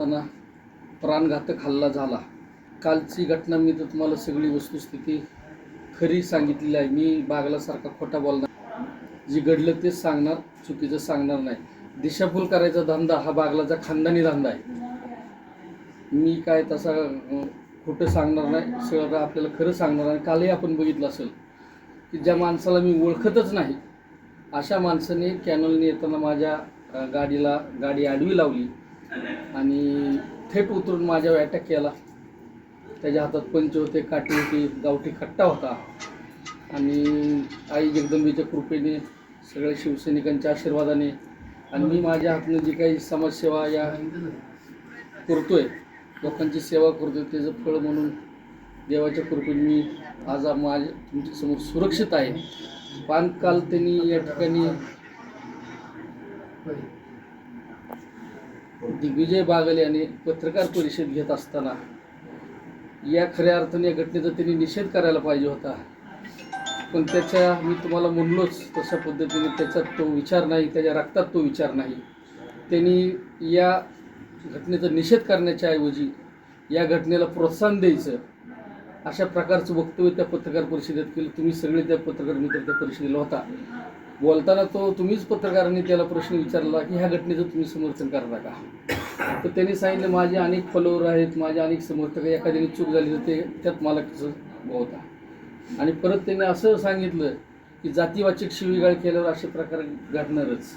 असताना प्राणघातक हल्ला झाला. कालची घटना मी तर तुम्हाला सगळी वस्तुस्थिती खरी सांगितलेली आहे. मी बागलासारखा खोटा बोलणार जे घडलं तेच सांगणार चुकीचं सांगणार नाही. दिशाभूल करायचा धंदा हा बागलाचा खानदानी धंदा आहे. मी काय तसा खोटं सांगणार नाही. सगळं आपल्याला खरं सांगणार आणि कालही आपण बघितलं असेल की ज्या माणसाला मी ओळखतच नाही अशा माणसाने कॅनलने येताना माझ्या गाडीला गाडी आडवी लावली. आणि थेट उतरून माझ्यावर अटॅक केला. त्याच्या हातात पंच होते काठी होती गावठी खट्टा होता. आणि आई जगदंबेच्या कृपेने सगळ्या शिवसैनिकांच्या आशीर्वादाने आणि मी माझ्या हातनं जी काही समाजसेवा या करतोय लोकांची सेवा करतोय त्याचं फळ म्हणून देवाच्या कृपेने मी आज माझ्या तुमच्यासमोर सुरक्षित आहे. पानकाल त्यांनी या ठिकाणी दिग्विजय बागल यांनी पत्रकार परिषद घेत असताना या खऱ्या अर्थाने या घटनेचा त्यांनी निषेध करायला पाहिजे होता. पण त्याच्या मी तुम्हाला म्हणलोच तशा पद्धतीने त्याचा तो विचार नाही त्याच्या रक्तात तो विचार नाही. त्यांनी या घटनेचा निषेध करण्याच्या ऐवजी या घटनेला प्रोत्साहन द्यायचं. अशा प्रकारचं वक्तव्य त्या पत्रकार परिषदेत केलं. तुम्ही सगळे त्या पत्रकार मित्र त्या परिषदेला होता. बोलताना तो तुम्हीच पत्रकारांनी त्याला प्रश्न विचारला की ह्या घटनेचं तुम्ही समर्थन करता का? तर त्यांनी सांगितलं माझे अनेक फॉलोअर आहेत माझे अनेक समर्थक एखाद्याने चूक झाली तर ते त्यात मला कसं होता. आणि परत त्यांनी असं सांगितलं की जातीवाचक शिवीगाळ केल्यावर असे प्रकार घडणारच.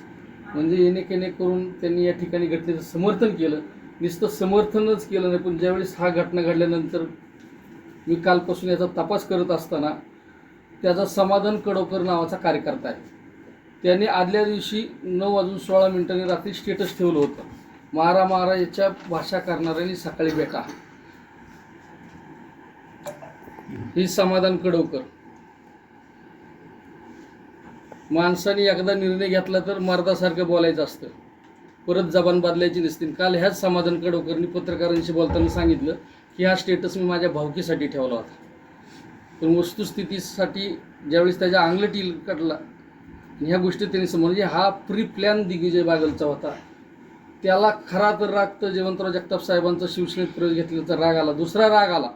म्हणजे येणे केणे करून त्यांनी या ठिकाणी घटनेचं समर्थन केलं. नुसतं समर्थनच केलं नाही पण ज्यावेळेस हा घटना घडल्यानंतर मी कालपासून याचा तपास करत असताना त्याचा समाधान कडोकर नावाचा कार्यकर्ता आहे. त्याने आदल्या दिवशी नऊ वाजून सोळा मिनिटांनी रात्री स्टेटस ठेवलं होतं. मारा मारा याच्या भाषा करणाऱ्यांनी सकाळी बेटा. ही समाधान कडवकर. माणसाने एकदा निर्णय घेतला तर मर्दासारखं बोलायचं असतं. परत जबान बदलायची नसतील. काल ह्याच समाधान कडवकरनी पत्रकारांशी बोलताना सांगितलं की हा स्टेटस मी माझ्या भावकीसाठी ठेवला होता. पण वस्तुस्थितीसाठी ज्यावेळेस त्याच्या अंगलटी कटला ह्या गोष्टी त्यांनी समोर म्हणजे हा प्री प्लॅन दिग्विजय बागलचा होता. त्याला खरा तर राग तर जयवंतराव जगताप साहेबांचा शिवसेनेत प्रवेश घेतल्याचा राग आला. दुसरा राग आला.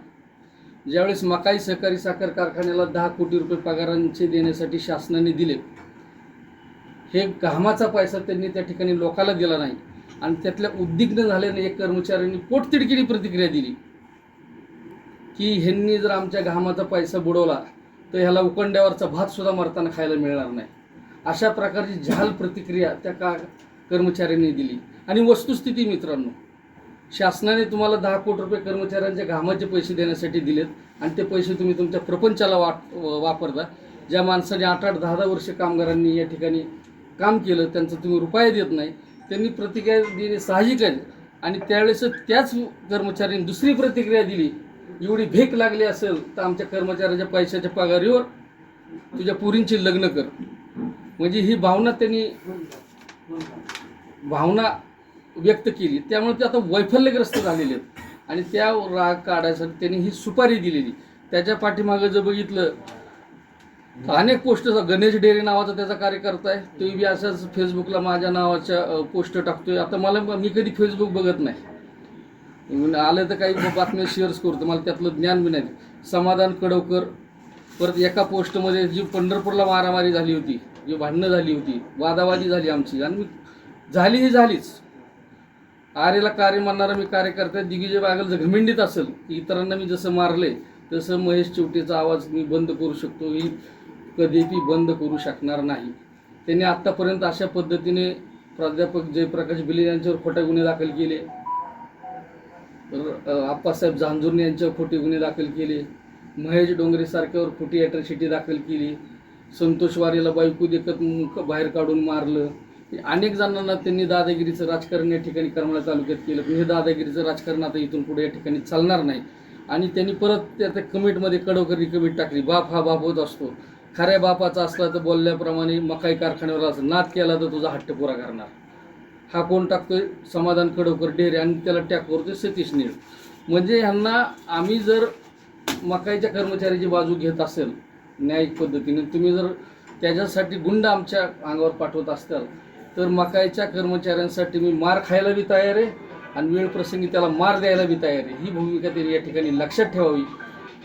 ज्यावेळेस मकाई सहकारी साखर कारखान्याला दहा कोटी रुपये पगारांचे देण्यासाठी शासनाने दिले हे घामाचा पैसा त्यांनी त्या ठिकाणी लोकाला दिला नाही. आणि त्यातल्या उद्विग्न झाल्याने एक कर्मचाऱ्यांनी पोटतिडकीने प्रतिक्रिया दिली. की ह्यांनी जर आमच्या घामाचा पैसा बुडवला तर ह्याला उकंड्यावरचा भात सुद्धा मरताना खायला मिळणार नाही. अशा प्रकारची झाल प्रतिक्रिया त्या का कर्मचाऱ्यांनी दिली. आणि वस्तुस्थिती मित्रांनो शासनाने तुम्हाला दहा कोटी रुपये कर्मचाऱ्यांच्या घामाचे पैसे देण्यासाठी दिलेत आणि ते पैसे तुम्ही तुमच्या प्रपंचाला वाट वापरता. ज्या माणसाने आठ आठ दहा दहा वर्ष कामगारांनी या ठिकाणी काम केलं त्यांचं तुम्ही रुपया देत नाही. त्यांनी प्रतिक्रिया देणे साहजिक आहे. आणि त्यावेळेस त्याच कर्मचाऱ्यांनी दुसरी प्रतिक्रिया दिली. एवढी भेक लागली असेल तर आमच्या कर्मचाऱ्याच्या पैशाच्या पगारीवर तुझ्या पुरींची लग्न कर. म्हणजे ही भावना त्यांनी भावना व्यक्त केली. त्यामुळे ते आता वैफल्यग्रस्त झालेले आहेत. आणि त्या राग काढायसाठी त्यांनी ही सुपारी दिलेली. त्याच्या पाठीमागं जर बघितलं अनेक पोस्ट गणेश डेरे नावाचा त्याचा कार्यकर्ता आहे. तो बी असाच फेसबुकला माझ्या नावाच्या पोस्ट टाकतोय. आता मला मी कधी फेसबुक बघत नाही. म्हणून आलं तर काही बातम्या शेअर्स करतो. मला त्यातलं ज्ञान बी नाही. समाधान कडवकर परत एका पोस्टमध्ये जी पंढरपूरला मारामारी झाली होती. जे भांडणं झाली होती वादावादी झाली आमची. आणि मी झाली ही झालीच. आरेला कार्य मानणारा मी कार्यकर्ता दिग्विजय बागल जर घमिंडीत असेल की इतरांना मी जसं मारले तसं महेश चिवटेचा आवाज मी बंद करू शकतो. ही कधीही बंद करू शकणार नाही. त्यांनी आत्तापर्यंत अशा पद्धतीने प्राध्यापक जयप्रकाश बिले यांच्यावर खोटे गुन्हे दाखल केले. तर आप्पासाहेब झांजुर्णे यांच्यावर खोटे गुन्हे दाखल केले. महेश डोंगरेसारख्यावर खोटी अॅट्रॉसिटी दाखल केली. संतोष वारेला बायको देखत बाहेर काढून मारलं. अनेक जणांना त्यांनी दादागिरीचं राजकारण या ठिकाणी करमाळा तालुक्यात केलं पण हे दादागिरीचं राजकारण आता इथून पुढे या ठिकाणी चालणार नाही. आणि त्यांनी परत त्या कमिटमध्ये कडवकरी कमिट टाकली बाप हा बाप होत असतो. खऱ्या बापाचा असला तर बोलल्याप्रमाणे मकाई कारखान्यावर असं नाद केला तर तुझा हट्ट पुरा करणार. हा कोण टाकतोय? समाधान कडवकर डेरे आणि त्याला टॅक करतोय सतीश नीळ. म्हणजे ह्यांना आम्ही जर मकाईच्या कर्मचाऱ्याची बाजू घेत असेल न्यायिक पद्धतीने. तुम्ही जर त्याच्यासाठी गुंड आमच्या अंगावर पाठवत असताल तर मकायच्या कर्मचाऱ्यांसाठी मी मार खायला बी तयार आहे आणि वेळ प्रसंगी त्याला मार द्यायला बी तयार आहे. ही भूमिका त्यांनी या ठिकाणी लक्षात ठेवावी.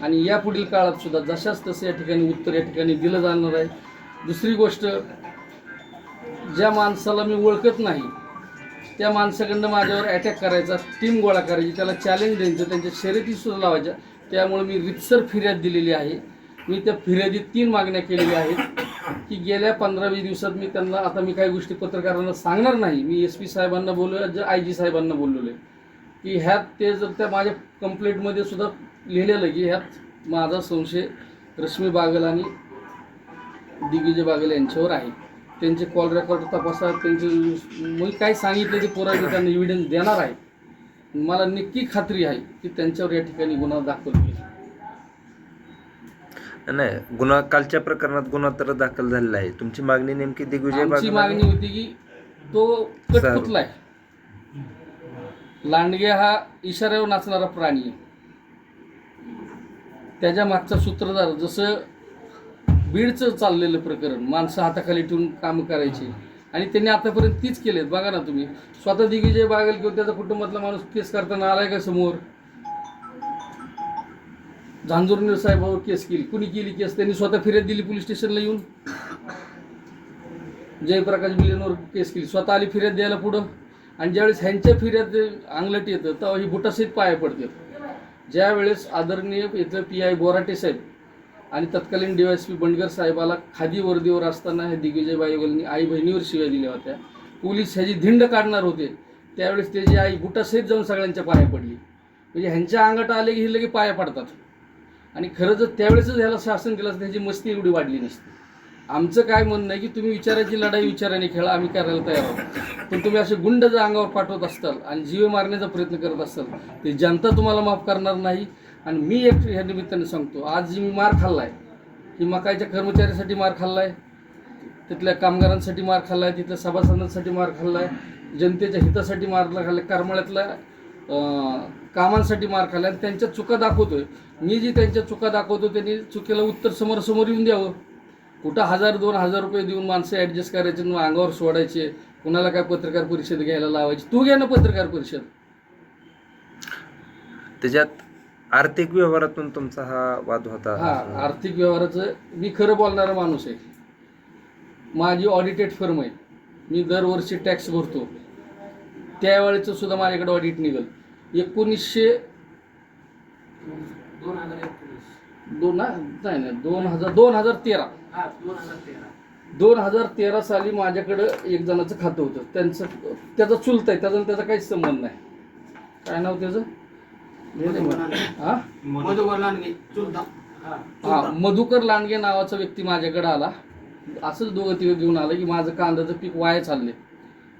आणि यापुढील काळात सुद्धा जशाच तसं या ठिकाणी उत्तर या ठिकाणी दिलं जाणार आहे. दुसरी गोष्ट ज्या माणसाला मी ओळखत नाही त्या माणसाकडनं माझ्यावर अटॅक करायचा टीम गोळा करायची त्याला चॅलेंज द्यायचं त्यांच्या शर्यतीसुद्धा लावायच्या त्यामुळे मी रितसर फिर्याद दिलेली आहे. मी त्या फिर्यादीत तीन मागण्या केलेल्या आहेत की गेल्या पंधरा वीस दिवसात मी त्यांना आता मी काही गोष्टी पत्रकारांना सांगणार नाही. मी एस पी साहेबांना बोललो आय जी साहेबांना बोललेलो आहे की ह्यात ते जर त्या माझ्या कंप्लेंटमध्ये सुद्धा लिहिलेलं आहे की ह्यात माझा संशय रश्मी बागल आणि दिग्विजय बागल यांच्यावर आहे. त्यांचे कॉल रेकॉर्ड तपासा त्यांचे मी काय सांगितलं ते पुरावे त्यांना एव्हिडन्स देणार आहे. मला नक्की खात्री आहे की त्यांच्यावर या ठिकाणी गुन्हा दाखल होईल. नाही गुन्हा कालच्या प्रकरणात गुन्हा तर दाखल झालेला आहे. तुमची मागणी नेमकी दिग्विजय आमची मागणी होती की तो आहे लांडगे हा इशाऱ्यावर नाचणारा प्राणी आहे. त्याच्या मागचा सूत्रधार जसं बीडचं चाललेलं प्रकरण माणसं हाताखाली ठेवून काम करायची. आणि त्यांनी आतापर्यंत तीच केलेत. बघा ना तुम्ही. स्वतः दिग्विजय बागल किंवा त्याचा कुटुंबातला माणूस केस करताना आलाय का समोर? झांजुर्णीर साहेबावर केस केली. कुणी केली केस? त्यांनी स्वतः फिर्याद दिली पोलीस स्टेशनला येऊन. जयप्रकाश बिलेनवर केस केली. स्वतः आली फिर्याद द्यायला पुढं. आणि ज्यावेळेस ह्यांच्या फिर्याद अंगलट येतं तेव्हा ही बुटासहित पाया पडतात. ज्यावेळेस आदरणीय इथलं पी आय बोराटे साहेब आणि तत्कालीन डी एस पी बंडगर साहेबाला खादी वर्दीवर असताना ह्या दिग्विजय बाईवलनी आई बहिणीवर शिव्या दिल्या होत्या. पोलीस ह्याची धिंड काढणार होते. त्यावेळेस त्याची आई बुटासहित जाऊन सगळ्यांच्या पाया पडली. म्हणजे ह्यांच्या अंगठा आले की हे लगे पाया पडतात. आणि खरं जर त्यावेळेसच ह्याला शासन दिलं असतं त्याची मस्ती एवढी वाढली नसती. आमचं काय म्हणणं आहे की तुम्ही विचाराची लढाई विचाराने खेळा आम्ही करायला तयार आहोत. पण तुम्ही असे गुंड जर अंगावर पाठवत असताल आणि जीवे मारण्याचा प्रयत्न करत असाल ते जनता तुम्हाला माफ करणार नाही. आणि मी एक ह्या निमित्ताने सांगतो आज जी मी मार खाल्लाय ही मकाईच्या कर्मचाऱ्यासाठी मार खाल्लाय तिथल्या कामगारांसाठी मार खाल्लाय तिथल्या सभासदांसाठी मार खाल्लाय जनतेच्या हितासाठी मार खाल्लाय करमाळ्यातल्या कामांसाठी मार खाल्लाय आणि त्यांच्या चुका दाखवतोय. मी जी त्यांच्या चुका दाखवतो त्यांनी चुकीला उत्तर समोरासमोर येऊन द्यावं. कुठं हजार दोन हजार रुपये देऊन माणसं ॲडजस्ट करायचे आणि अंगावर सोडायचे कुणाला काय पत्रकार परिषद घ्यायला लावायची? तू घे ना पत्रकार परिषद. त्याच्यात आर्थिक व्यवहारातून तुमचा हा वाद होता. हा आर्थिक व्यवहाराचं मी खरं बोलणारा माणूस आहे. माझी ऑडिटेड फर्म आहे. मी दरवर्षी टॅक्स भरतो. त्यावेळेचं सुद्धा माझ्याकडे ऑडिट निघल. एकोणीसशे दोन हजार एकोणीस. दोन नाही नाही दोन हजार दोन हजार तेरा. हा दोन हजार तेरा. दोन हजार तेरा साली माझ्याकडं एक जणाचं खातं होतं. त्यांचं त्याचा चुलत आहे. त्याचा त्याचा काहीच संबंध नाही. काय नाव त्याचं? हा? मधुकर लांडगे चुलता. हा हा मधुकर लांडगे नावाचा व्यक्ती माझ्याकडे आला. असंच दोघं तिघं घेऊन आलं की माझं कांद्याचं पीक वाया चालले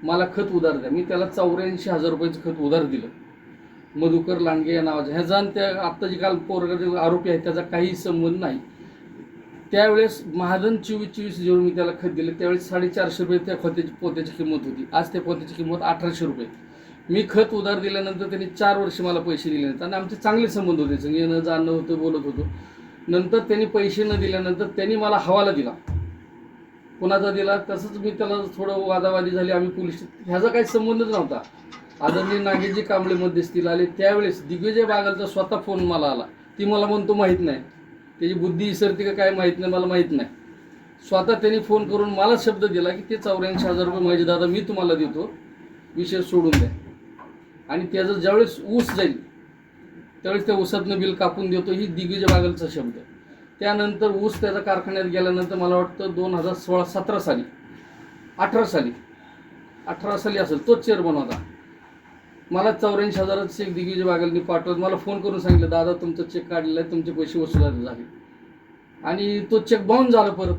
मला खत उधार द्या. मी त्याला चौऱ्याऐंशी हजार रुपयाचं खत उधार दिलं. मधुकर लांडगे या नावाचं. ह्याचा आणि त्या आत्ता जे काल पोरग आरोपी आहे त्याचा काही संबंध नाही. त्यावेळेस महाजन चोवीस चोवीस जेव्हा मी त्याला खत दिलं त्यावेळेस साडेचारशे रुपये त्या खताची पोत्याची किंमत होती. आज त्या पोत्याची किंमत अठराशे रुपये. मी खत उधार दिल्यानंतर त्यांनी चार वर्ष मला पैसे दिले नाहीत. आणि आमचे चांगले संबंध होते. येणं जाणं होतं बोलत होतो. नंतर त्यांनी पैसे न दिल्यानंतर त्यांनी मला हवाला दिला. कुणाचा दिला? तसंच मी त्याला थोडं वादावादी झाली. आम्ही पोलीस ह्याचा काही संबंधच नव्हता. आदरणीय नागेशजी कांबळे मध्यस्थीला आले त्यावेळेस दिग्विजय बागलचा स्वतः फोन मला आला. ती मला म्हणतो माहीत नाही. त्याची बुद्धी इसरती का काय माहीत नाही मला माहीत नाही. स्वतः त्यांनी फोन करून मला शब्द दिला की ते चौऱ्याऐंशी हजार रुपये माझे दादा मी तुम्हाला देतो. विषय सोडून द्या. आणि त्याचं ज्यावेळेस ऊस जाईल त्यावेळेस त्या ऊसातनं बिल कापून देतो ही दिग्विजय बागलचा शब्द. त्यानंतर ऊस त्याच्या कारखान्यात गेल्यानंतर मला वाटतं दोन हजार सोळा सतरा साली अठरा साली अठरा साली असेल तोच चेअरमन होता. मला चौऱ्याऐंशी हजाराचं चेक दिग्विजय बागलनी पाठवत मला फोन करून सांगितलं दादा तुमचं चेक काढलेला आहे तुमचे पैसे वसूल झाले. आणि तो चेक बाउन झाला परत.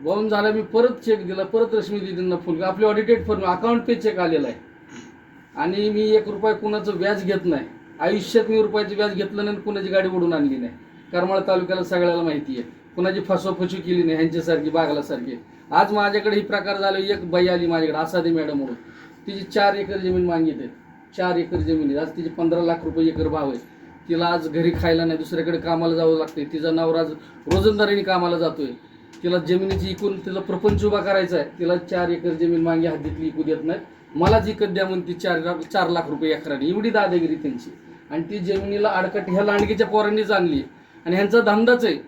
बाउन झाला मी परत चेक दिला परत रश्मी दिदींना फोन आपली audited firm account payee cheque आलेला आहे. आणि मी एक रुपया कुणाचं व्याज घेत नाही. आयुष्यात मी रुपयाचं व्याज घेतलं नाही आणि कुणाची गाडी ओढून आणली नाही. करमाळा तालुक्याला सगळ्याला माहिती आहे. कुणाची फसवाफसवी केली नाही ह्यांच्यासारखी बागलासारखी. आज माझ्याकडे ही प्रकार झाला एक बाई आली माझ्याकडे आसादे मॅडम म्हणून. तिची चार एकर जमीन मागितली. चार एकर जमीन आहे. आज तिचे पंधरा लाख रुपये एकर भाव आहे. तिला आज घरी खायला नाही दुसऱ्याकडे कामाला जावं लागते तिचा नवरा आज रोजंदारीने कामाला जातोय. तिला जमिनीची इकून तिला प्रपंच उभा करायचा आहे. तिला चार एकर जमीन मागे हद्दीतली इकू देत नाही. मला जिकत द्या म्हणते चार लाख चार लाख रुपये एकराने. एवढी दादागिरी त्यांची. आणि ती जमिनीला अडकट ह्या लांडगीच्या पोरांनीच आणली आणि ह्यांचा धंदाच आहे.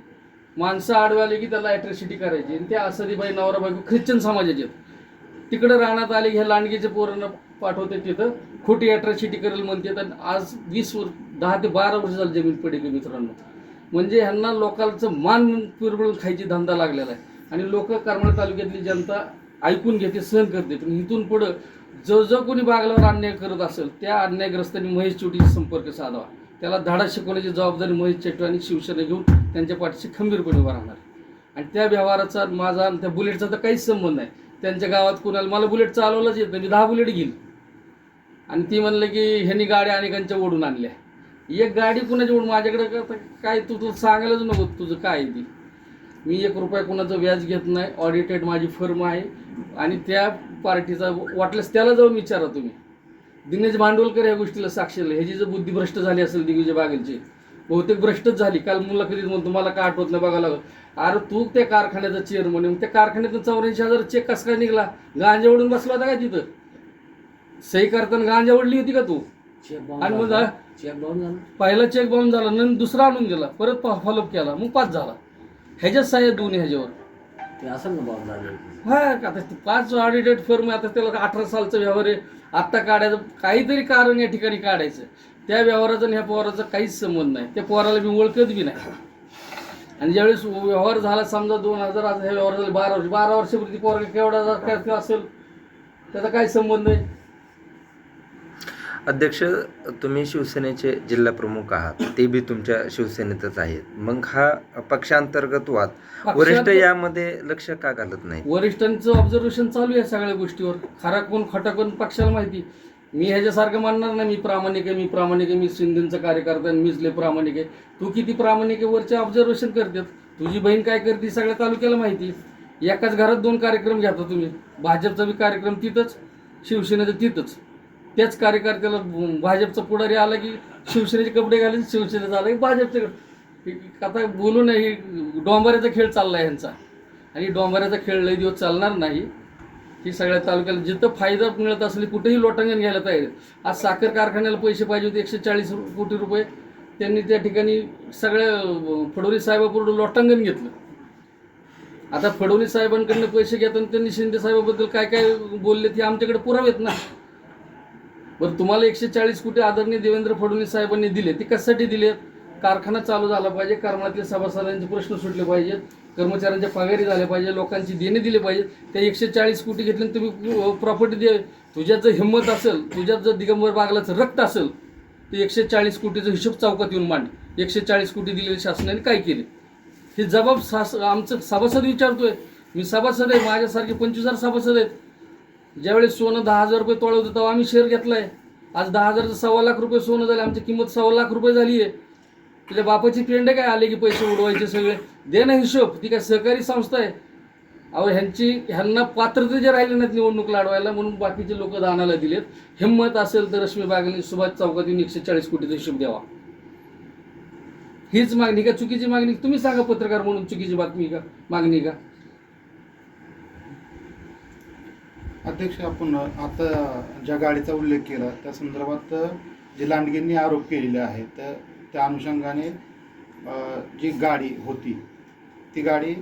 माणसं आडवाले की त्याला ॲट्रॅसिटी करायची. आणि त्या असदीबाई नवरा बायको ख्रिश्चन समाजाचे आहेत. तिकडं राहण्यात आले की ह्या लांडगीच्या पोरांना पाठवते तिथं. खोटी अट्रॅसिटी करेल म्हणते आणि आज वीस वर्ष दहा ते बारा वर्ष झालं जमीन पडेल मित्रांनो. म्हणजे ह्यांना लोकांचं मान पिरबळून खायची धंदा लागलेला आहे. आणि लोक करमाळ तालुक्यातली जनता ऐकून घेते सहन करते. पण इथून पुढं जो जो कोणी बागल्यावर अन्याय करत असेल त्या अन्यायग्रस्तांनी महेश चोटीशी संपर्क साधावा. त्याला धाडा शिकवण्याची जबाबदारी महेश चेटू आणि शिवसेना घेऊन त्यांच्या पाठीशी खंबीरपणे उभा राहणार आणि त्या व्यवहाराचा माझा आणि त्या बुलेटचा तर काहीच संबंध नाही. त्यांच्या गावात कुणाला मला बुलेट चालवलंच येत नाही. दहा बुलेट घेईल आणि ती म्हणलं की ह्यांनी गाड्या अनेकांच्या ओढून आणल्या. एक गाडी कुणाची ओढून माझ्याकडे का- काय तू तू सांगायलाच नको तुझं काय आहे ती? मी एक रुपया कुणाचं व्याज घेत नाही ऑडिटेड माझी फर्म आहे. आणि त्या पार्टीचा वाटल्यास त्याला जाऊन विचारा तुम्ही. दिनेश भांडवलकर या गोष्टीला साक्ष ह्याची जर बुद्धी भ्रष्ट झाली असेल दिग्विजय बागेलची बहुतेक भ्रष्टच झाली. काल मुलाखतीत म्हणतो तुम्हाला काय आठवत नाही बघायला लागलं. अरे तू त्या कारखान्याचा चेअरमन आहे, मग त्या कारखान्यातून चौऱ्याऐंशी हजार चेक कसा काय निघाला? गांजा ओढून बसला होता का तिथं? सही करताना गांजा ओढली होती का तू? चेक आणि मग. चेक बाउंड झाला. पहिला चेक बाउंड झाला नंतर दुसरा आणून दिला परत फॉलोअप केला मग पाच झाला. ह्याच्यात साह्य दोन्ही ह्याच्यावर. ते असं ना झालं हा आता ते पाच ऑडिटेड फर्म आता त्याला अठरा सालचा व्यवहार आहे. आत्ता काढायचं काहीतरी कारण या ठिकाणी काढायचं. त्या व्यवहाराचा आणि ह्या पोराचा काहीच संबंध नाही. त्या पोराला मी ओळखत बी नाही. आणि ज्यावेळेस व्यवहार झाला समजा दोन हजार आज ह्या व्यवहार झाले बारा वर्ष बारा वर्षापूर्वी पोरगा केवढा काय असेल? त्याचा काय संबंध आहे? अध्यक्ष तुम्ही शिवसेनेचे जिल्हा प्रमुख आहात. ते बी तुमच्या शिवसेनेतच आहेत. मग हा पक्षांतर्गत वाद वरिष्ठ यामध्ये लक्ष का घालत नाही? वरिष्ठांचं ऑब्झर्वेशन चालू आहे सगळ्या गोष्टीवर. खरा कोण खटा कोण पक्षाला माहिती? मी ह्याच्यासारखं मानणार नाही. मी प्रामाणिक आहे मी प्रामाणिक आहे. मी शिंदेचं कार्यकर्ता आहे मीच लय प्रामाणिक आहे. तू किती प्रामाणिक आहे वरचे ऑब्झर्वेशन करतात? तुझी बहीण काय करते सगळ्या तालुक्याला माहिती? एकाच घरात दोन कार्यक्रम घेता तुम्ही. भाजपचा बी कार्यक्रम तिथंच शिवसेनेचं तिथंच. त्याच कार्यकर्त्याला भाजपचा पुढारी आला की शिवसेनेचे कपडे घालून शिवसेनेचा आला की भाजपचे आता बोलू नाही डोंबऱ्याचा डोंबाऱ्याचा खेळ चालला आहे ह्यांचा. आणि डोंबाऱ्याचा खेळ लई दिवस चालणार नाही. ही सगळ्या तालुक्याला जिथं फायदा मिळत असली कुठेही लोटांगण घ्यायला तयार आज साखर कारखान्याला पैसे पाहिजे होते एकशे चाळीस कोटी रुपये. त्यांनी त्या ठिकाणी सगळ्या अं, फडणवीस साहेबापुढं लोटांगण घेतलं. आता फडणवीस साहेबांकडनं पैसे घेताना त्यांनी शिंदे साहेबाबद्दल काय काय बोलले ते आमच्याकडे पुरावे आहेत ना. बरं तुम्हाला एकशे चाळीस कोटी आदरणीय देवेंद्र फडणवीस साहेबांनी दिले ते कशासाठी दिले? कारखाना चालू झाला पाहिजे कारखान्यातले सभासदांचे प्रश्न सुटले पाहिजेत कर्मचाऱ्यांच्या पगारी झाल्या पाहिजे लोकांची देणे दिले पाहिजेत त्या एकशे चाळीस कोटी घेतले तुम्ही प्रॉपर्टी दे तुझ्यात जर हिंमत असेल तुझ्यात जर दिगंबर बागलाचं रक्त असेल तर एकशे चाळीस कोटीचा हिशोब चौकात येऊन मांड. एकशे चाळीस कोटी दिलेले शासनाने काय केले? हे जबाब सास आमचं सभासद विचारतोय. मी सभासद आहे माझ्यासारखे पंचवीस हजार सभासद आहेत. ज्यावेळेस सोनं दहा हजार रुपये तोळ होतं तेव्हा आम्ही शेअर घेतलाय. आज दहा हजारचं सव्वा लाख रुपये सोनं झालं आमची किंमत सव्वा लाख रुपये झाली आहे तुझ्या बापाची पेंडे काय आले की पैसे उडवायचे सगळे? दे ना हिशोब ती काय सहकारी संस्था आहे. अहो ह्यांची ह्यांना पात्रता जे राहिले नाहीत निवडणूक लढवायला म्हणून बाकीचे लोक दानाला दिलेत. हिंमत असेल तर रश्मी बागेने सुभाष चौकात येऊन एकशे चाळीस कोटीचा हिशोब द्यावा. हीच मागणी का? चुकीची मागणी? तुम्ही सांगा पत्रकार म्हणून चुकीची बातमी का? मागणी का? अध्यक्ष आपण आता ज्या गाडीचा उल्लेख केला त्या संदर्भात जे लांडगेंनी आरोप केलेले आहेत तर त्या अनुषंगाने जी गाडी होती ती गाडी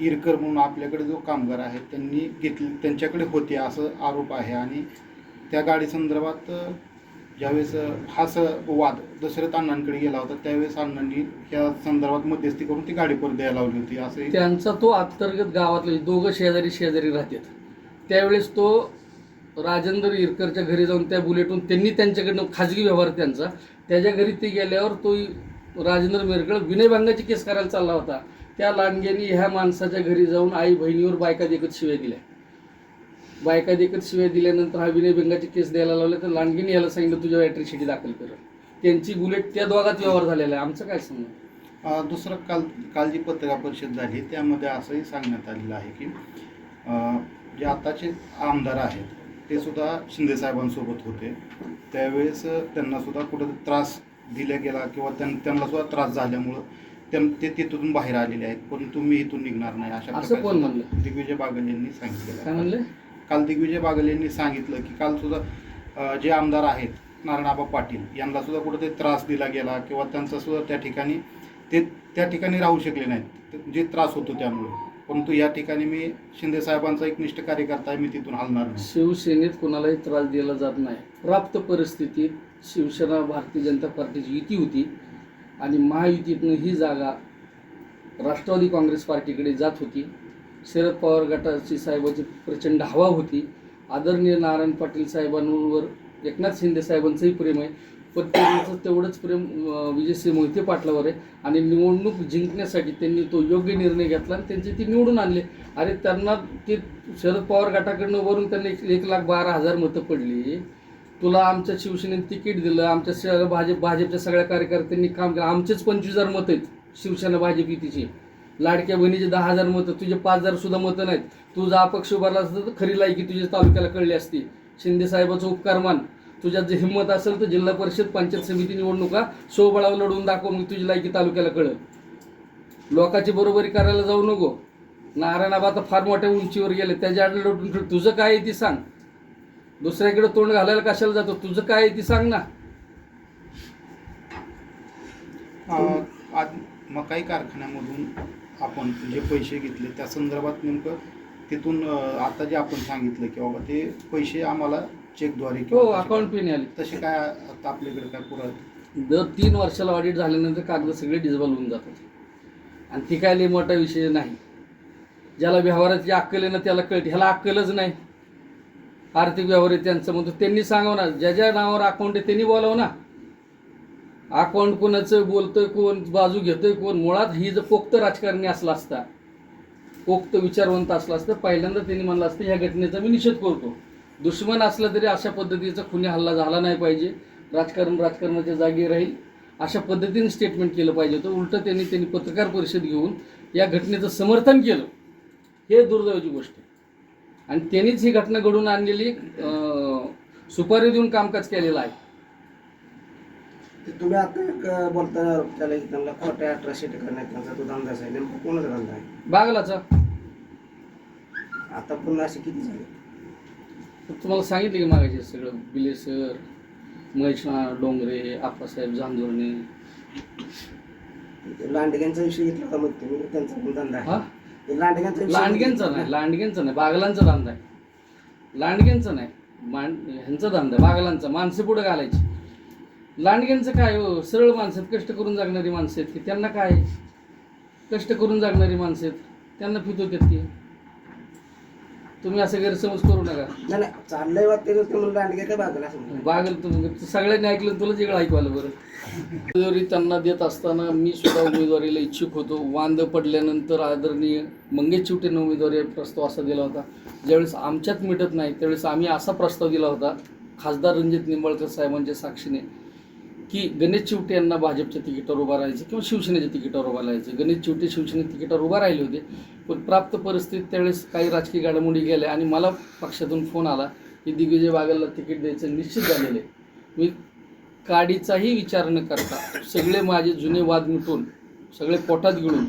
इरकर म्हणून आपल्याकडे जो कामगार आहे त्यांनी घेतली त्यांच्याकडे होती असं आरोप आहे. आणि त्या गाडी संदर्भात ज्यावेळेस अ, हा स वाद दशरथ अण्णांकडे गेला होता त्यावेळेस अण्णांनी या संदर्भात मध्यस्थी करून ती गाडी परत द्यायला लावली होती असं त्यांचा तो अंतर्गत गावातले दोघं शेजारी शेजारी राहतात. त्यावेळेस तो राजेंद्र इरकरच्या घरी जाऊन त्या बुलेटून त्यांनी त्यांच्याकडनं खाजगी व्यवहार त्यांचा. त्याच्या घरी ते गेल्यावर तो राजेंद्र मिरकळ विनयभंगाची केस करायला चालला होता. त्या लांडग्यांनी ह्या माणसाच्या घरी जाऊन आई बहिणीवर बायका देखत शिव्या दिल्या. बायका देखत शिव्या दिल्यानंतर हा विनयभंगाची केस द्यायला लावले तर लांडगेने याला सांगितलं तुझ्या ॲट्रिसिटी दाखल कर. त्यांची बुलेट त्या दोघात व्यवहार झालेला आहे. आमचं काय सांगणं दुसरं काल काल जी पत्रकार परिषद झाली. त्यामध्ये असंही सांगण्यात आलेलं आहे की जे आताचे आमदार आहेत ते सुद्धा शिंदे साहेबांसोबत होते. त्यावेळेस त्यांना सुद्धा कुठं त्रास दिला गेला किंवा त्यां त्यांना सुद्धा त्रास झाल्यामुळं त्यां ते तिथून बाहेर आलेले आहेत पण तुम्ही इथून निघणार नाही अशा प्रकारे? दिग्विजय बागल यांनी सांगितलेलं काल दिग्विजय बागल यांनी सांगितलं की काल सुद्धा जे आमदार आहेत नारायणआबा पाटील यांना सुद्धा कुठेतरी त्रास दिला गेला किंवा त्यांचा सुद्धा त्या ठिकाणी ते त्या ठिकाणी राहू शकले नाहीत. जे त्रास होतो त्यामुळे. परंतु या ठिकाणी मी शिंदे साहेबांचा एक निष्ठ कार्यकर्ता आहे मी तिथून हलणार नाही. शिवसेनेत कोणालाही त्रास दिला जात नाही. प्राप्त परिस्थितीत शिवसेना भारतीय जनता पार्टीची युती होती आणि महायुतीतनं ही जागा राष्ट्रवादी काँग्रेस पार्टीकडे जात होती. शरद पवार गटाची साहेबाची प्रचंड हवा होती. आदरणीय नारायण पाटील साहेबांवर एकनाथ शिंदे साहेबांचंही प्रेम आहे. पण त्यांचं तेवढंच प्रेम विजयसिंह मोहिते पाटलावर आहे. आणि निवडणूक जिंकण्यासाठी त्यांनी तो योग्य निर्णय घेतला आणि त्यांचे ते निवडून आणले. अरे त्यांना ते शरद पवार गटाकडनं वरून त्यांना एक एक लाख बारा हजार मतं पडली. तुला आमच्या शिवसेनेने तिकीट दिलं आमच्या श- भाजप भाजपच्या सगळ्या कार्यकर्त्यांनी काम केलं. आमचेच पंचवीस हजार मतं आहेत शिवसेना भाजप युतीची. लाडक्या बहिणीचे दहा हजार मतं तुझे पाच हजार सुद्धा मतं नाहीत. तुझा अपक्ष उभारला असतं तर खरी लायकी तुझ्या तालुक्याला कळली असती. शिंदे साहेबाचं उपकार मान तुझ्यात जर हिंमत असेल तर जिल्हा परिषद पंचायत समिती निवडणुका सोबळावर लढवून दाखव मग तुझी लायकी तालुक्याला कळल. लोकांची बरोबरी करायला जाऊ नको. नारायणाबा आता फार मोठ्या उंचीवर गेले त्याच्या आड लढून ठेव. तुझं काय आहे ती सांग. दुसऱ्याकडे तोंड घालायला कशाला जातो? तुझं काय आहे ती सांग ना. आज मकाई कारखान्यामधून आपण जे पैसे घेतले त्या संदर्भात नेमकं तिथून आता जे आपण सांगितलं की बाबा ते पैसे आम्हाला चेकद्वारे हो किंवा तसे अकाउंट पिन आली तसे काय आता आपल्याकडे काय पुरा दर तीन वर्षाला ऑडिट झाल्यानंतर कागद सगळे डिजिबल होऊन जातात. आणि ती काय लई मोठा विषय नाही. ज्याला व्यवहाराची अक्कल आहे ना त्याला कळते ह्याला अक्कलच नाही. आर्थिक व्यवहार आहे त्यांचं. म्हणतो त्यांनी सांगावं ना ज्या ज्या नावावर अकाउंट आहे त्यांनी बोलावं ना. अकाउंट कोणाचं बोलतोय कोण बाजू घेतोय कोण मुळात ही जर पोक्त राजकारणी असला असता पोक्त विचारवंत असला असतं पहिल्यांदा त्यांनी म्हणलं असतं ह्या घटनेचा मी निषेध करतो. दुश्मन असला तरी अशा पद्धतीचा खुनी हल्ला झाला नाही पाहिजे. राजकारण राजकारणाच्या जागी राहील. अशा पद्धतीने स्टेटमेंट केलं पाहिजे होतं. उलटं त्यांनी त्यांनी पत्रकार परिषद घेऊन या घटनेचं समर्थन केलं. हे दुर्दैवाची गोष्ट आहे. आणि त्यांनीच ही घटना घडून आणलेली सुपारी देऊन कामकाज केलेलं आहे. तुम्ही आता बोलताना की त्यांना खोट्या अठराशे करण्यात त्यांचा तो धंदाच आहे नेमकं कोणाचा धंदा आहे? बागलाचा. आता पुन्हा असे किती झाले? तुम्हाला सांगितलं की मागायचे सगळं. बिलेसर महेशना डोंगरे आप्पासाहेब जांजोरणे ते लांडग्यांचा विषय घेतला होता मग तुम्ही त्यांचा पण धंदा हा? आहे लांडग्यांचा विषय लांडग्यांचा नाही लांडग्यांचा नाही बागलांचा धंदा आहे. लांडग्यांचा नाही मान ह्यांचा धंदा बागलांचा. माणसं पुढे घालायची. लांडग्यांचं काय हो? सरळ माणसं आहेत कष्ट करून जागणारी माणसं आहेत की त्यांना काय? कष्ट करून जागणारी माणसं आहेत त्यांना पितवतात ती. तुम्ही असं गैरसमज करू नका. नाही नाही चाललंय वाटते म्हणून काय बागला तुम्ही सगळ्यांनी ऐकलं तुला वेगळं ऐकू आलं बरं. उमेदवारी त्यांना देत असताना मी सुद्धा उमेदवारीला इच्छुक होतो. वांद पडल्यानंतर आदरणीय मंगेश चिवटेनं उमेदवारी प्रस्ताव असा दिला होता. ज्यावेळेस आमच्यात मिटत नाही त्यावेळेस आम्ही असा प्रस्ताव दिला होता खासदार रणजित निंबाळकर साहेबांच्या साक्षीने. की गणेश चिवटे यांना भाजपच्या तिकीटावर उभा राहायचं किंवा शिवसेनेच्या तिकीटावर उभा राहायचं. गणेश चिवटे शिवसेने तिकीटावर उभा राहिले होते. पण प्राप्त परिस्थितीत त्यावेळेस काही राजकीय घडामोडी गेल्या आणि मला पक्षातून फोन आला की दिग्विजय बागलला तिकीट द्यायचं निश्चित झालेलं आहे. मी काडीचाही विचार न करता सगळे माझे जुने वाद मिटून सगळे पोटात गिळून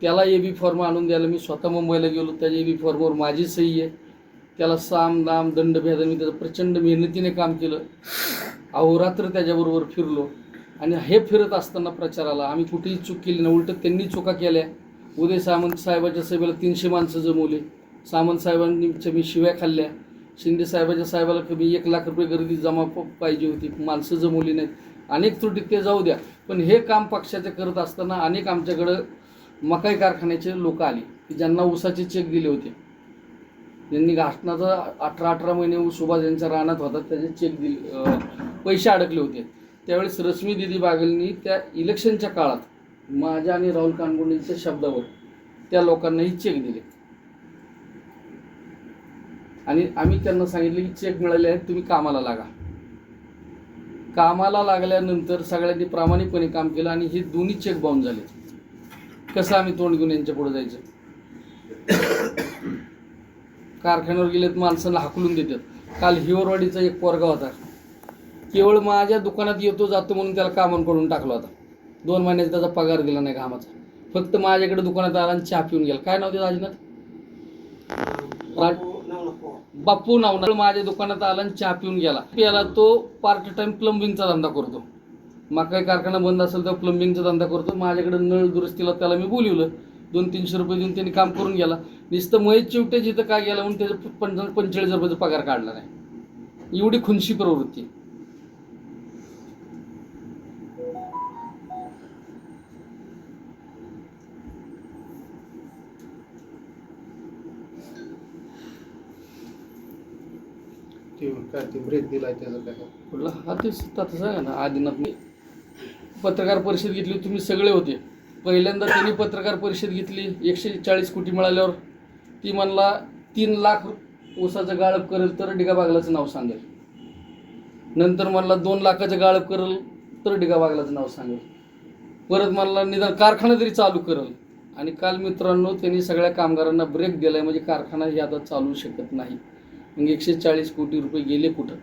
त्याला ए बी फॉर्म आणून द्यायला मी स्वतः मुंबईला गेलो. त्याच्या ए बी फॉर्मवर माझी सही आहे. त्याला साम दाम दंड भेद मी त्याचं प्रचंड मेहनतीने काम केलं. अहोरात्र त्याच्याबरोबर फिरलो. आणि हे फिरत असताना प्रचाराला आम्ही कुठेही चूक केली नाही उलटं त्यांनी चुका केल्या. उदय सामंत साहेबाच्या सभेला तीनशे माणसं जमवले. सामंत साहेबांनी मी शिव्या खाल्ल्या. शिंदे साहेबाच्या साहेबाला कमी एक लाख रुपये गर्दी जमा पाहिजे होती. माणसं जमवली नाहीत. अनेक त्रुटीत ते जाऊ द्या. पण हे काम पक्षाचे करत असताना अनेक आमच्याकडं मकाई कारखान्याचे लोक आले की ज्यांना ऊसाचे चेक दिले होते. ज्यांनी घासणाचा अठरा अठरा महिने सुभाष यांच्या रानात होता त्याचे चेक दिले पैसे अडकले होते. त्यावेळेस रश्मी दिदी बागलनी त्या इलेक्शनच्या काळात माझ्या आणि राहुल कानगुंडेच्या शब्दावर त्या लोकांनाही चेक दिले. आणि आम्ही त्यांना सांगितले की चेक मिळाले आहेत तुम्ही कामाला लागा. कामाला लागल्यानंतर सगळ्यांनी प्रामाणिकपणे काम केलं आणि हे दोन्ही चेक बाउंड झाले. कसं आम्ही तोंड घेऊन यांच्या पुढे जायचं? कारखान्यावर गेलेत माणसांना हाकलून देतात. काल हिवरवाडीचा एक पोरगा होता. केवळ माझ्या दुकानात येतो जातो म्हणून त्याला कामन करून टाकला होता. दोन महिन्याचा त्याचा पगार दिला नाही कामाचा. फक्त माझ्याकडे दुकानात आला आणि चहा पिऊन गेला. काय नाव ते राजनाथ बाप्पू नाव ना माझ्या दुकानात आला आणि चहा पिऊन गेला. प्याला तो पार्ट टाइम प्लंबिंगचा धंदा करतो. मग काही कारखाना बंद असेल तर प्लंबिंगचा धंदा करतो. माझ्याकडे नळ दुरुस्तीला त्याला मी बोलवलं. दोन तीनशे रुपये देऊन त्यांनी काम करून गेला. नुसतं महेश चिवटे जिथं काय गेला म्हणून त्याचं पंच पंचेचाळीस रुपयाचा पगार काढला नाही. एवढी खुनशी प्रवृत्ती. काय ते ब्रेक दिलाय त्याचं काय? म्हटलं हा तेच आता सांगा ना आदिनाथ मी पत्रकार परिषद घेतली तुम्ही सगळे होते. पहिल्यांदा त्यांनी पत्रकार परिषद घेतली एकशे चाळीस कोटी मिळाल्यावर. ती म्हणला तीन लाख ऊसाचं गाळप करेल तर डिगा बागलाचं नाव सांगेल. नंतर म्हणला दोन लाखाचं गाळप करेल तर डिगा बागलाचं नाव सांगेल. परत म्हणला निदान कारखाना तरी चालू करेल. आणि काल मित्रांनो त्यांनी सगळ्या कामगारांना ब्रेक दिलाय म्हणजे कारखाना हे आता चालू शकत नाही. मग एकशे चाळीस कोटी रुपये गेले कुठं?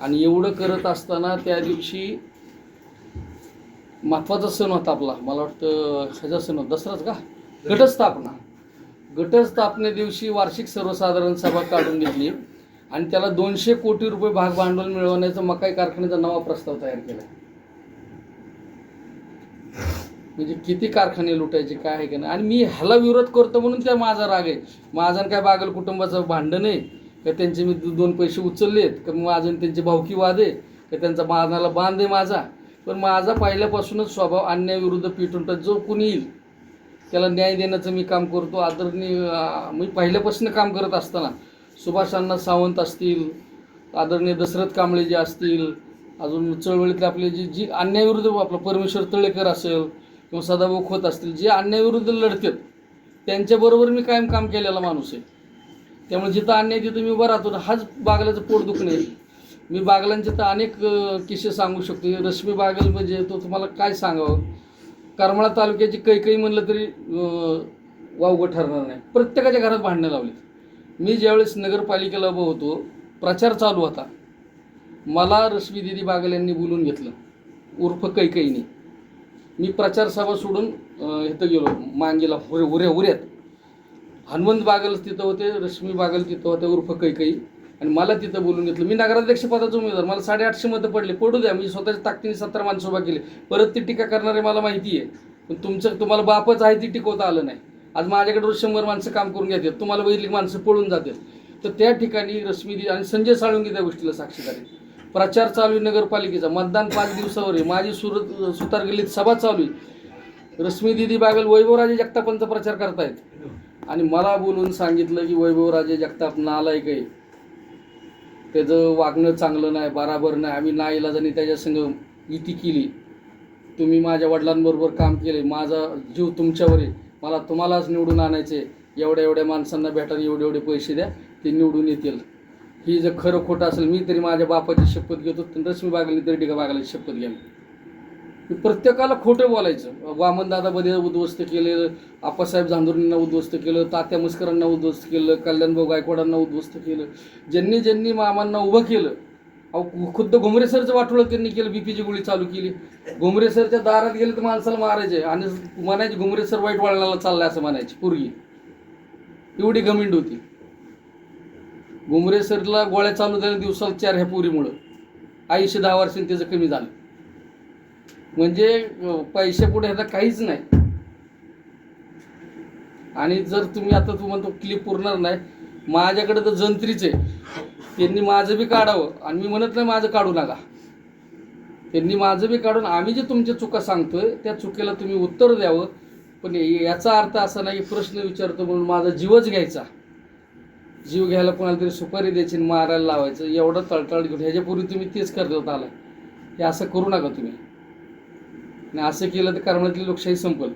आणि एवढं करत असताना त्या दिवशी महत्त्वाचा सण होता आपला. मला वाटतं ह्याचा सण होता. दसराच का? घटस्थापना. घटस्थापने दिवशी वार्षिक सर्वसाधारण सभा काढून घेतली आणि त्याला दोनशे कोटी रुपये भाग भांडवल मिळवण्याचा मकाई कारखान्याचा नवा प्रस्ताव तयार केला. म्हणजे किती कारखाने लुटायचे काय आहे का नाही? आणि मी ह्याला विरोध करतो म्हणून त्या माझा राग आहे. माझा काय बागल कुटुंबाचं भांडण आहे? का त्यांचे मी दोन पैसे उचललेत? का माझं अजून त्यांची भावकी वाद आहे? का त्यांचा बांधाला बांध आहे माझा? पण माझा पहिल्यापासूनच स्वभाव अन्यायाविरुद्ध पिटून जो कुणी येईल त्याला न्याय देण्याचं मी काम करतो. आदरणीय मी पहिल्यापासून काम करत असताना सुभाष अण्णा सावंत असतील आदरणीय दशरथ कांबळे जे असतील अजून चळवळीतले आपले जी जी अन्यायाविरुद्ध आपलं परमेश्वर तळेकर असेल किंवा सदाभाऊ खोत असतील जे अन्यायाविरुद्ध लढतात त्यांच्याबरोबर मी कायम काम केलेला माणूस आहे. त्यामुळे जिथं अन्याय तिथं मी उभा राहतो हाच बागल्याचं पोट दुखणे मी बागलांचे तर अनेक किस्से सांगू शकतो. रश्मी बागल म्हणजे तो तुम्हाला काय सांगावं? करमाळा तालुक्याची काही म्हणलं तरी अं, वावगं ठरणार नाही. प्रत्येकाच्या घरात भांडणं लावली. मी ज्यावेळेस नगरपालिकेला उभं होतो प्रचार चालू होता. मला रश्मी दिदी बागल यांनी बोलून घेतलं उर्फ कैकईने. मी प्रचार सभा सोडून इथं गेलो मांगेला हुरे उऱ्या उऱ्यात हनुमंत बागल तिथं होते रश्मी बागल तिथं होते उर्फ कैकई. आणि मला तिथं बोलून घेतलं. मी नगराध्यक्षपदाचा उमेदवार. मला साडेआठशे मतं पडले. पडू द्या. मी स्वतःच्या ताकदीने सत्तर माणसं उभा केली. परत ती टीका करणारे मला माहिती आहे. पण तुमचं तुम्हाला बापच आहे ती टिकवता आलं नाही. आज माझ्याकडे रोज शंभर माणसं काम करून घेतात. तुम्हाला वैदिक माणसं पळून जातात. तर त्या ठिकाणी रश्मीदी आणि संजय साळुंगी त्या गोष्टीला साक्षीदार आहे प्रचार चालू आहे नगरपालिकेचा. मतदान पाच दिवसावर आहे. माझी सुरत सुतार गल्लीत सभा चालू आहे. रश्मी दिदी बागल वैभवराजे जगतापांचा प्रचार करतायत. आणि मला बोलून सांगितलं की वैभवराजे जगताप नालायक आहे. त्याचं वागणं चांगलं नाही बराबर नाही. आम्ही नाईलाजाने त्याच्या संग युती केली. तुम्ही माझ्या वडिलांबरोबर काम केले. माझा जीव तुमच्यावर आहे. मला तुम्हालाच निवडून आणायचे. एवढ्या एवढ्या माणसांना भेटायला एवढे एवढे पैसे द्या. ते निवडून येतील. ही जर खरं खोटं असेल मी तरी माझ्या बापाची शपथ घेतो. रश्मी बागली तरी टीका बागायला शपथ घ्यावी. प्रत्येकाला खोटं बोलायचं. वामनदादा बदे उद्ध्वस्त केलं आप्पासाहेब झांधुरींना उद्ध्वस्त केलं तात्या मस्करांना उद्ध्वस्त केलं कल्याणभाऊ गायकवाडांना उद्ध्वस्त केलं ज्यांनी ज्यांनी मामांना उभं केलं अहो खुद्द घुमरे सरचं वाटोळं त्यांनी केलं बीपीची गोळी चालू केली. घुमरे सरच्या दारात गेले तर माणसाला मारायचे आणि म्हणायचे घुमरे सर वाईट वळणाला चाललाय असं म्हणायचे पूर्वी. एवढी गमिंड होती. घुमरे सरला गोळ्या चालू झाल्या दिवसाला चार ह्या पुरीमुळं. आयुष्य दहा वर्षांनी त्याचं कमी झालं. म्हणजे पैसे पुढे ह्याचा काहीच नाही. आणि जर तुम्ही आता तू म्हणतो क्लिप पुरणार नाही माझ्याकडे तर जंत्रीच आहे. त्यांनी माझं बी काढावं आणि मी म्हणत नाही माझं काढू नका. त्यांनी माझं बी काढून आम्ही जे तुमच्या चुका सांगतोय त्या चुकीला तुम्ही उत्तर द्यावं. पण याचा अर्थ असा नाही प्रश्न विचारतो म्हणून माझा जीवच घ्यायचा. जीव घ्यायला कोणाला तरी सुपारी द्यायची आणि मारायला लावायचं एवढं तळतळ घेऊन ह्याच्यापूर्वी तुम्ही तेच करत होता आला हे असं करू नका तुम्ही. आणि असं केलं तर कर्मातली लोकशाही संपल.